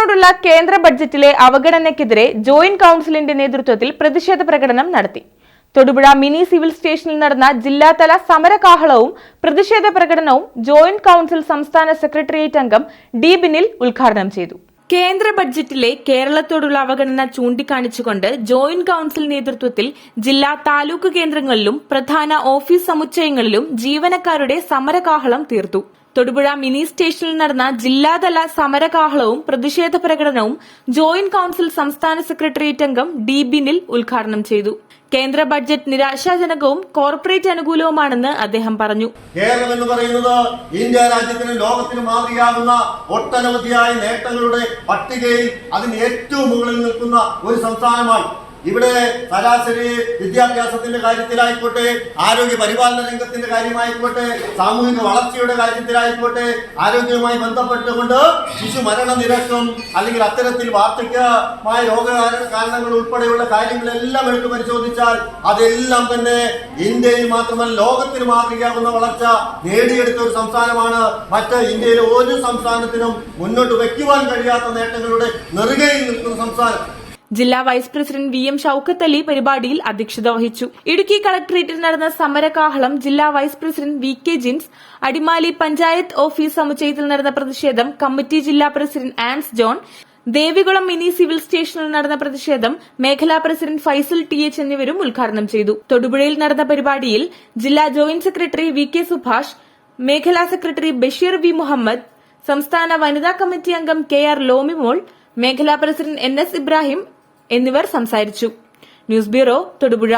കേരളത്തിനോടുള്ള കേന്ദ്ര ബഡ്ജറ്റിലെ അവഗണനയ്ക്കെതിരെ ജോയിന്റ് കൌൺസിലിന്റെ നേതൃത്വത്തിൽ പ്രതിഷേധ പ്രകടനം നടത്തി. തൊടുപുഴ മിനി സിവിൽ സ്റ്റേഷനിൽ നടന്ന ജില്ലാതല സമരകാഹളവും പ്രതിഷേധ പ്രകടനവും ജോയിന്റ് കൌൺസിൽ സംസ്ഥാന സെക്രട്ടേറിയറ്റ് അംഗം ഡി ബിനിൽ ഉദ്ഘാടനം ചെയ്തു. കേന്ദ്ര ബഡ്ജറ്റിലെ കേരളത്തോടുള്ള അവഗണന ചൂണ്ടിക്കാണിച്ചുകൊണ്ട് ജോയിന്റ് കൌൺസിൽ നേതൃത്വത്തിൽ ജില്ലാ താലൂക്ക് കേന്ദ്രങ്ങളിലും പ്രധാന ഓഫീസ് സമുച്ചയങ്ങളിലും ജീവനക്കാരുടെ സമരകാഹളം തീർത്തു. തൊടുപുഴ മിനി സ്റ്റേഷനിൽ നടന്ന ജില്ലാതല സമരകാഹളവും പ്രതിഷേധ പ്രകടനവും ജോയിന്റ് കൌൺസിൽ സംസ്ഥാന സെക്രട്ടേറിയറ്റ് അംഗം ഡി ബിനിൽ ഉദ്ഘാടനം ചെയ്തു. കേന്ദ്ര ബഡ്ജറ്റ് നിരാശാജനകവും കോർപ്പറേറ്റ് അനുകൂലവുമാണെന്ന് അദ്ദേഹം പറഞ്ഞു. കേരളം എന്ന് പറയുന്നത് ഇന്ത്യ രാജ്യത്തിനും ലോകത്തിന് മാതൃകയാകുന്ന ഒട്ടനവധിയായ നേട്ടങ്ങളുടെ പട്ടികയിൽ അതിന് ഏറ്റവും മുകളിൽ നിൽക്കുന്ന ഒരു സംസ്ഥാനമാണ് ഇവിടെ ശരാശരി വിദ്യാഭ്യാസത്തിന്റെ കാര്യത്തിലായിക്കോട്ടെ ആരോഗ്യ പരിപാലന രംഗത്തിന്റെ കാര്യമായിക്കോട്ടെ സാമൂഹിക വളർച്ചയുടെ കാര്യത്തിലായിക്കോട്ടെ ആരോഗ്യവുമായി ബന്ധപ്പെട്ടുകൊണ്ട് ശിശു മരണ നിരക്കും അല്ലെങ്കിൽ അത്തരത്തിൽ വാർദ്ധക്യമായ രോഗ കാരണങ്ങൾ ഉൾപ്പെടെയുള്ള കാര്യങ്ങളെല്ലാം എടുത്ത് പരിശോധിച്ചാൽ അതെല്ലാം തന്നെ ഇന്ത്യയിൽ മാത്രമല്ല ലോകത്തിന് മാതൃകയാകുന്ന വളർച്ച നേടിയെടുത്ത ഒരു സംസ്ഥാനമാണ്. മറ്റ് ഇന്ത്യയിലെ ഒരു സംസ്ഥാനത്തിനും മുന്നോട്ട് വയ്ക്കുവാൻ കഴിയാത്ത നേട്ടങ്ങളുടെ നെറുകയിൽ നിൽക്കുന്ന സംസ്ഥാനം ജില്ലാ vice president V M Shoukath Ali പരിപാടിയിൽ അധ്യക്ഷത വഹിച്ചു. ഇടുക്കി കളക്ടറേറ്റിൽ നടന്ന സമരകാഹളം ജില്ലാ vice president V K Jins Adimali panchayat office സമുച്ചയത്തിൽ നടന്ന പ്രതിഷേധം കമ്മിറ്റി ജില്ലാ president Ans John Devikulam mini civil സ്റ്റേഷനിൽ നടന്ന പ്രതിഷേധം മേഖലാ പ്രസിഡന്റ് ഫൈസൽ ടി എച്ച് എന്നിവരും ഉദ്ഘാടനം ചെയ്തു. തൊടുപുഴയിൽ നടന്ന പരിപാടിയിൽ ജില്ലാ joint secretary V K Subhash മേഖലാ സെക്രട്ടറി ബഷീർ വി മുഹമ്മദ് സംസ്ഥാന വനിതാ കമ്മിറ്റി അംഗം കെ ആർ ലോമിമോൾ മേഖലാ പ്രസിഡന്റ് എൻ എസ് ഇബ്രാഹിം എന്നിവർ സംസാരിച്ചു. News bureau Thodupuzha.